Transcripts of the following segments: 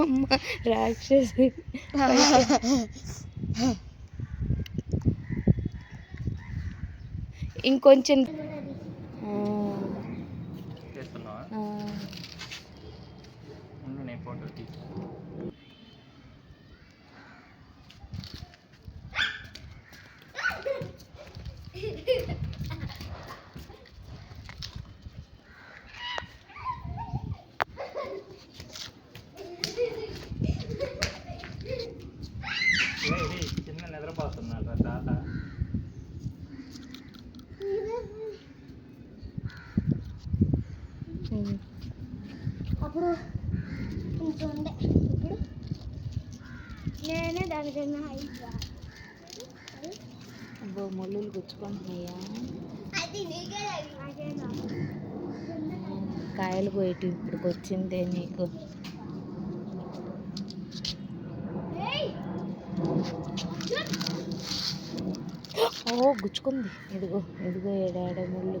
అమ్మ రాక్షసి. ఇంకొంచెం ఆ, చేస్తున్నావా ఆ. ఉండు నేను ఫోటో తీసి ఏయ్, ఏయ్, చిన్న నిద్రపోతున్నాడు రా తాత ఉమ్. అప్పుడు కొంచెం ఉండే ఇప్పుడు నేనే అయిపోయా అబ్బో ముళ్ళులు గుచ్చుకుంటున్నాయా? కాయలు పోయేటి ఇప్పుడు వచ్చిందే నీకు. ఓ గుచ్చుకుంది. ఇదిగో ఇదిగో ఏడాడ ముళ్ళు.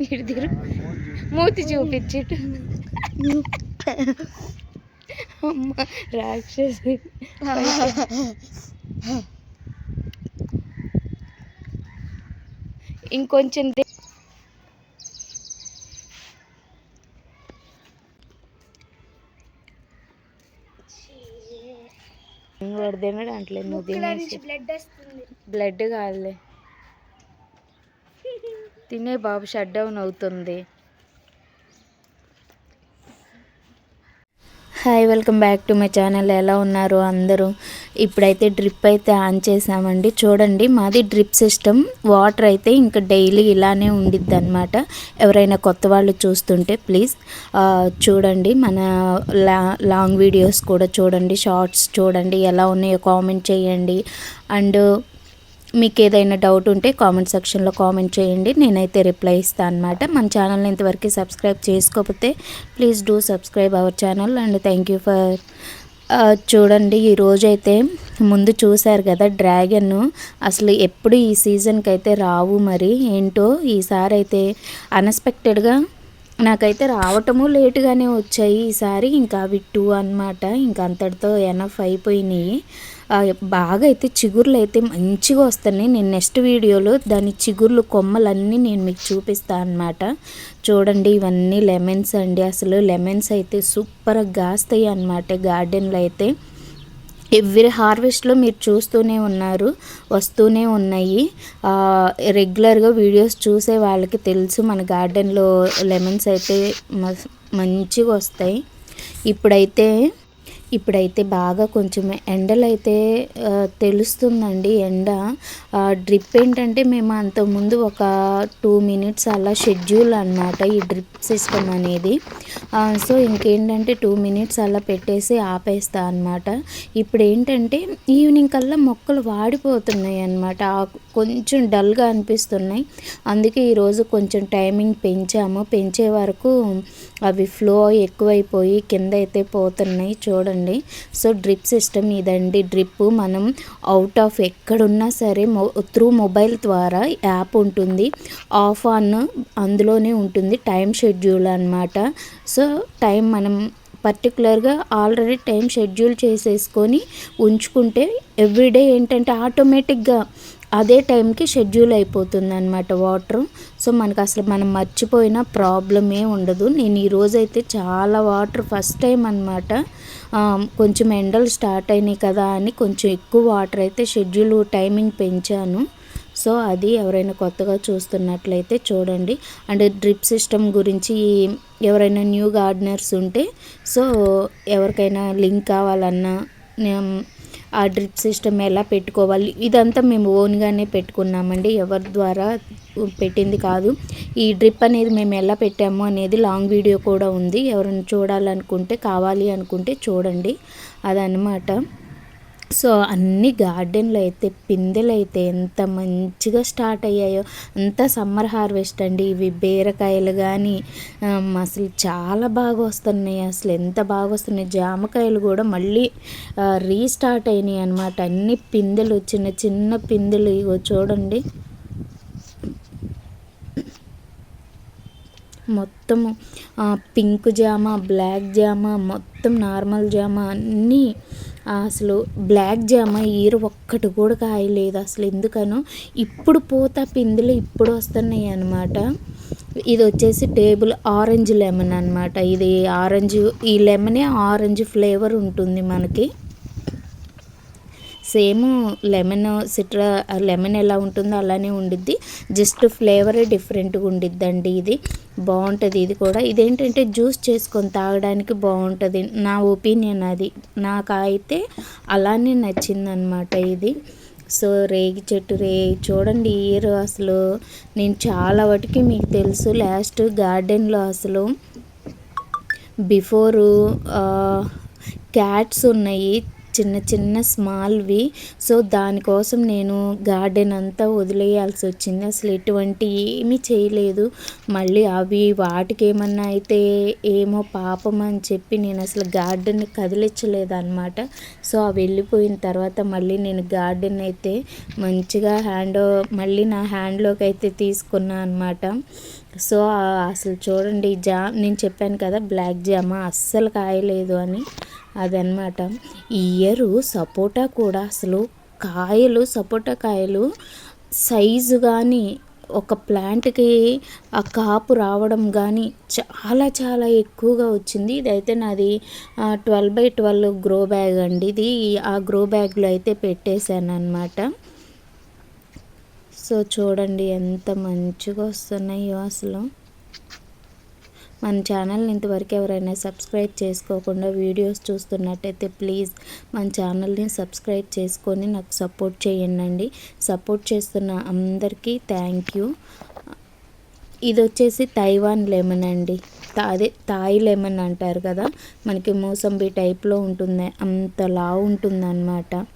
తిరుగు మూతి చూపించిట్టు. అమ్మ రాక్షసి. ఇంకొంచెం ఇంకోటి తినడు నువ్వు తినేసి. బ్లడ్ కాదులే. తినే బాబు షట్ డౌన్ అవుతుంది. Hi welcome back to my channel. ఎలా ఉన్నారు అందరూ? ఇప్పుడైతే డ్రిప్ అయితే ఆన్ చేసామండి. చూడండి మాది డ్రిప్ సిస్టమ్. వాటర్ అయితే ఇంకా డైలీ ఇలానే ఉండిద్ది అనమాట ఎవరైనా కొత్త వాళ్ళు చూస్తుంటే ప్లీజ్ చూడండి. మన లా లాంగ్ వీడియోస్ కూడా చూడండి షార్ట్స్ చూడండి ఎలా ఉన్నాయో కామెంట్ చేయండి. అండ్ మీకు ఏదైనా డౌట్ ఉంటే కామెంట్ సెక్షన్లో కామెంట్ చేయండి. నేనైతే రిప్లై ఇస్తాను అనమాట మన ఛానల్ని ఇంతవరకు సబ్స్క్రైబ్ చేసుకోకపోతే please do subscribe our channel and thank you for చూడండి. ఈరోజైతే ముందు చూశారు కదా డ్రాగన్ అసలు ఎప్పుడు ఈ సీజన్కి అయితే రావు మరి ఏంటో? ఈసారి అయితే అన్ఎక్స్పెక్టెడ్గా నాకైతే రావటము లేటుగానే వచ్చాయి ఈసారి. ఇంకా అవి టూ అనమాట ఇంకా అంతటితో ఎనఫ్ అయిపోయినాయి. బాగా అయితే చిగుర్లు అయితే మంచిగా వస్తున్నాయి. నేను నెక్స్ట్ వీడియోలో దాని చిగుర్లు కొమ్మలన్నీ నేను మీకు చూపిస్తాను అనమాట చూడండి ఇవన్నీ లెమన్స్ అండి. అసలు లెమన్స్ అయితే సూపర్గా కాస్తాయి అనమాట గార్డెన్లో అయితే ఎవ్రీ హార్వెస్ట్లో మీరు చూస్తూనే ఉన్నారు వస్తూనే ఉన్నాయి. రెగ్యులర్గా వీడియోస్ చూసే వాళ్ళకి తెలుసు మన గార్డెన్లో లెమన్స్ అయితే మ- మంచిగా వస్తాయి. ఇప్పుడైతే ఇప్పుడైతే బాగా కొంచెం ఎండలైతే తెలుస్తుందండి ఎండ. డ్రిప్ ఏంటంటే మేము అంతకుముందు ఒక టూ మినిట్స్ అలా షెడ్యూల్ అన్నమాట ఈ డ్రిప్ సిస్టమ్ అనేది. సో ఇంకేంటంటే టూ మినిట్స్ అలా పెట్టేసి ఆపేస్తా అన్నమాట. ఇప్పుడు ఏంటంటే ఈవినింగ్ కల్లా మొక్కలు వాడిపోతున్నాయి అన్నమాట. కొంచెం డల్గా అనిపిస్తున్నాయి. అందుకే ఈరోజు కొంచెం టైమింగ్ పెంచాము. పెంచే వరకు అవి ఫ్లో ఎక్కువైపోయి కింద అయితే పోతున్నాయి చూడండి. సో డ్రిప్ సిస్టమ్ ఇదండి. డ్రిప్ మనం అవుట్ ఆఫ్ ఎక్కడున్నా సరే మొ త్రూ మొబైల్ ద్వారా యాప్ ఉంటుంది. ఆఫ్ ఆన్ అందులోనే ఉంటుంది. టైం షెడ్యూల్ అన్నమాట. సో టైం మనం పర్టికులర్గా ఆల్రెడీ టైం షెడ్యూల్ చేసేసుకొని ఉంచుకుంటే ఎవ్రీడే ఏంటంటే ఆటోమేటిక్గా అదే టైంకి షెడ్యూల్ అయిపోతుంది అనమాట వాటర్. సో మనకు అసలు మనం మర్చిపోయిన ప్రాబ్లమే ఉండదు. నేను ఈరోజు అయితే చాలా వాటర్ ఫస్ట్ టైం అనమాట కొంచెం ఎండలు స్టార్ట్ అయినాయి కదా అని కొంచెం ఎక్కువ వాటర్ అయితే షెడ్యూల్ టైమింగ్ పెంచాను. సో అది ఎవరైనా కొత్తగా చూస్తున్నట్లయితే చూడండి. అండ్ డ్రిప్ సిస్టమ్ గురించి ఎవరైనా న్యూ గార్డెనర్స్ ఉంటే సో ఎవరికైనా లింక్ కావాలన్నా నేను ఆ డ్రిప్ సిస్టమ్ ఎలా పెట్టుకోవాలి? ఇదంతా మేము ఓన్గానే పెట్టుకున్నామండి. ఎవరి ద్వారా పెట్టింది కాదు. ఈ డ్రిప్ అనేది మేము ఎలా పెట్టాము అనేది లాంగ్ వీడియో కూడా ఉంది. ఎవరైనా చూడాలనుకుంటే కావాలి అనుకుంటే చూడండి. అదనమాట సో అన్ని గార్డెన్లో అయితే పిందెలు అయితే ఎంత మంచిగా స్టార్ట్ అయ్యాయో అంత సమ్మర్ హార్వెస్ట్ అండి. ఇవి బీరకాయలు కానీ అసలు చాలా బాగా వస్తున్నాయి. అసలు ఎంత బాగా వస్తున్నాయి. జామకాయలు కూడా మళ్ళీ రీస్టార్ట్ అయినాయి అనమాట అన్ని పిందెలు చిన్న చిన్న పిందెలు ఇగో చూడండి. మొత్తము పింక్ జామ బ్లాక్ జామ మొత్తం నార్మల్ జామ అన్నీ అసలు బ్లాక్ జామ ఈరు ఒక్కటి కూడా కాయలేదు అసలు ఎందుకనో? ఇప్పుడు పూత పిందులు ఇప్పుడు వస్తున్నాయి అన్నమాట. ఇది వచ్చేసి టేబుల్ ఆరెంజ్ లెమన్ అన్నమాట. ఇది ఆరెంజ్ ఈ లెమనే ఆరెంజ్ ఫ్లేవర్ ఉంటుంది మనకి. సేమ్ లెమన్ సిట్రా లెమన్ ఎలా ఉంటుందో అలానే ఉండిద్ది. జస్ట్ ఫ్లేవరే డిఫరెంట్గా ఉండిద్దండి ఇది. బాగుంటుంది ఇది కూడా. ఇదేంటంటే జ్యూస్ చేసుకొని తాగడానికి బాగుంటుంది నా ఒపీనియన్ అది. నాకైతే అలానే నచ్చిందనమాట ఇది. సో రేగి చెట్టు రేగి చూడండి ఇయర్ అసలు నేను చాలా వాటికి మీకు తెలుసు. లాస్ట్ గార్డెన్లో అసలు బిఫోరు క్యాట్స్ ఉన్నాయి. చిన్న చిన్న స్మాల్వి. సో దానికోసం నేను గార్డెన్ అంతా వదిలేయాల్సి వచ్చింది. అసలు ఎటువంటి ఏమీ చేయలేదు. మళ్ళీ అవి వాటికి ఏమన్నా అయితే ఏమో పాపం అని చెప్పి నేను అసలు గార్డెన్ కదిలించలేదు అనమాట సో అవి వెళ్ళిపోయిన తర్వాత మళ్ళీ నేను గార్డెన్ అయితే మంచిగా హ్యాండ్ మళ్ళీ నా హ్యాండ్లోకి అయితే తీసుకున్నా అనమాట సో అసలు చూడండి జా నేను చెప్పాను కదా బ్లాక్ జామ అస్సలు కాయలేదు అని. అదనమాట ఈ ఇయర్ సపోటా కూడా అసలు కాయలు సపోటా కాయలు సైజు కానీ ఒక ప్లాంట్కి ఆ కాపు రావడం కానీ చాలా చాలా ఎక్కువగా వచ్చింది. ఇదైతే నాది twelve by twelve grow bag అండి. ఇది ఆ గ్రో బ్యాగ్లో అయితే పెట్టేశాను అనమాట సో చూడండి ఎంత మంచిగా వస్తున్నాయో అసలు. మన ఛానల్ని ఇంతవరకు ఎవరైనా సబ్స్క్రైబ్ చేసుకోకుండా వీడియోస్ చూస్తున్నట్టయితే ప్లీజ్ మన ఛానల్ని సబ్స్క్రైబ్ చేసుకొని నాకు సపోర్ట్ చేయండి సపోర్ట్ చేస్తున్న అందరికీ థ్యాంక్ యూ. ఇది వచ్చేసి తైవాన్ లెమన్ అండి. తా- అదే తాయి లెమన్ అంటారు కదా మనకి మోసంబి టైప్లో ఉంటుంది అంత లావు ఉంటుందన్నమాట.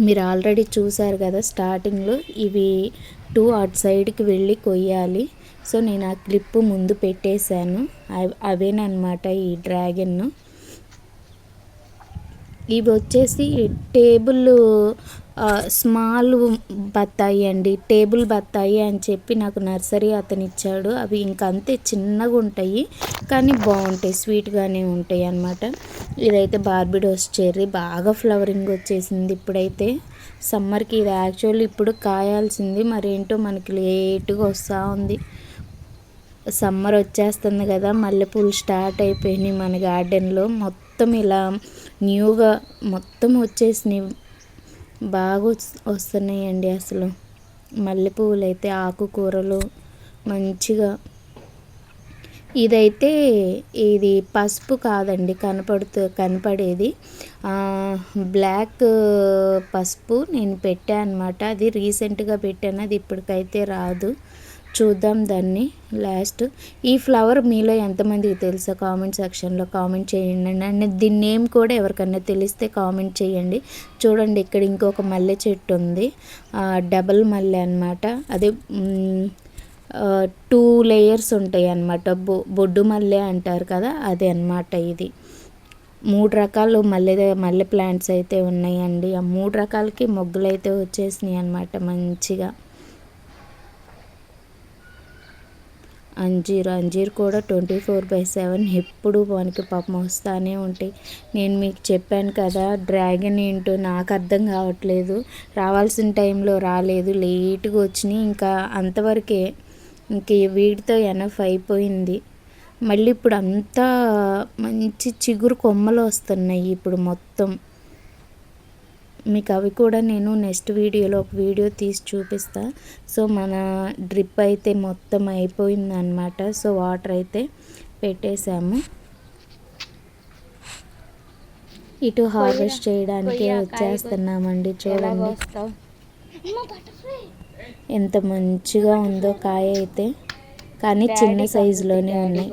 మీరు ఆల్రెడీ చూసారు కదా స్టార్టింగ్లో ఇవి టూ అటు సైడ్కి వెళ్ళి కొయ్యాలి. సో నేను ఆ క్లిప్ ముందు పెట్టేశాను. అవ్- అవేనమాట ఈ డ్రాగన్ ఇవి వచ్చేసి టేబుల్ స్మాల్ బత్తాయి అండి టేబుల్ బత్తాయి అని చెప్పి నాకు నర్సరీ అతను ఇచ్చాడు అవి ఇంక అంతే చిన్నగా ఉంటాయి కానీ బాగుంటాయి స్వీట్గానే ఉంటాయి అన్నమాట. ఇదైతే బార్బిడోస్ చెర్రీ బాగా ఫ్లవరింగ్ వచ్చేసింది ఇప్పుడైతే. సమ్మర్కి ఇది యాక్చువల్లీ ఇప్పుడు కాయాల్సింది మరేంటో మనకి లేటుగా వస్తూ ఉంది. సమ్మర్ వచ్చేస్తుంది కదా మల్లెపూలు స్టార్ట్ అయిపోయినాయి మన గార్డెన్లో. మొత్తం ఇలా న్యూగా మొత్తం వచ్చేసినాయి. బాగా వస్తున్నాయండి అసలు. మల్లెపూలు అయితే ఆకుకూరలు మంచిగా. ఇదైతే ఇది పసుపు కాదండి కనపడుతూ కనపడేది. బ్లాక్ పసుపు నేను పెట్టాను అనమాట అది రీసెంట్గా పెట్టాను అది ఇప్పటికైతే రాదు. చూద్దాం దాన్ని లాస్ట్ ఈ ఫ్లవర్ మీలో ఎంతమందికి తెలుసా కామెంట్ సెక్షన్లో కామెంట్ చేయండి. అండ్ దీని నేమ్ కూడా ఎవరికన్నా తెలిస్తే కామెంట్ చేయండి. చూడండి ఇక్కడ ఇంకొక మల్లె చెట్టు ఉంది. ఆ, డబల్ మల్లె అనమాట అదే టూ లేయర్స్ ఉంటాయి అన్నమాట. బొ బొడ్డు మల్లె అంటారు కదా అదే అన్నమాట ఇది. మూడు రకాలు మల్లె మల్లె ప్లాంట్స్ అయితే ఉన్నాయండి. ఆ మూడు రకాలకి మొగ్గులు అయితే వచ్చేసినాయి అన్నమాట మంచిగా. అంజీర్. అంజీర్ కూడా ట్వంటీ ఫోర్ బై సెవెన్ ఎప్పుడు మనకి పాపం వస్తానే ఉంటాయి. నేను మీకు చెప్పాను కదా డ్రాగన్ ఏంటో నాకు అర్థం కావట్లేదు. రావాల్సిన టైంలో రాలేదు. లేట్గా వచ్చినాయి. ఇంకా అంతవరకే ఇంక వీటితో ఎనఫ్ అయిపోయింది. మళ్ళీ ఇప్పుడు అంతా మంచి చిగురు కొమ్మలు వస్తున్నాయి ఇప్పుడు మొత్తం. మీకు అవి కూడా నేను నెక్స్ట్ వీడియోలో ఒక వీడియో తీసి చూపిస్తా. సో మన డ్రిప్ అయితే మొత్తం అయిపోయింది అనమాట సో వాటర్ అయితే పెట్టేశాము. ఇటు హార్వెస్ట్ చేయడానికి వచ్చేస్తున్నామండి. చూడండి. ఎంత మంచిగా ఉందో కాయ అయితే. కానీ చిన్న సైజులోనే ఉన్నాయి.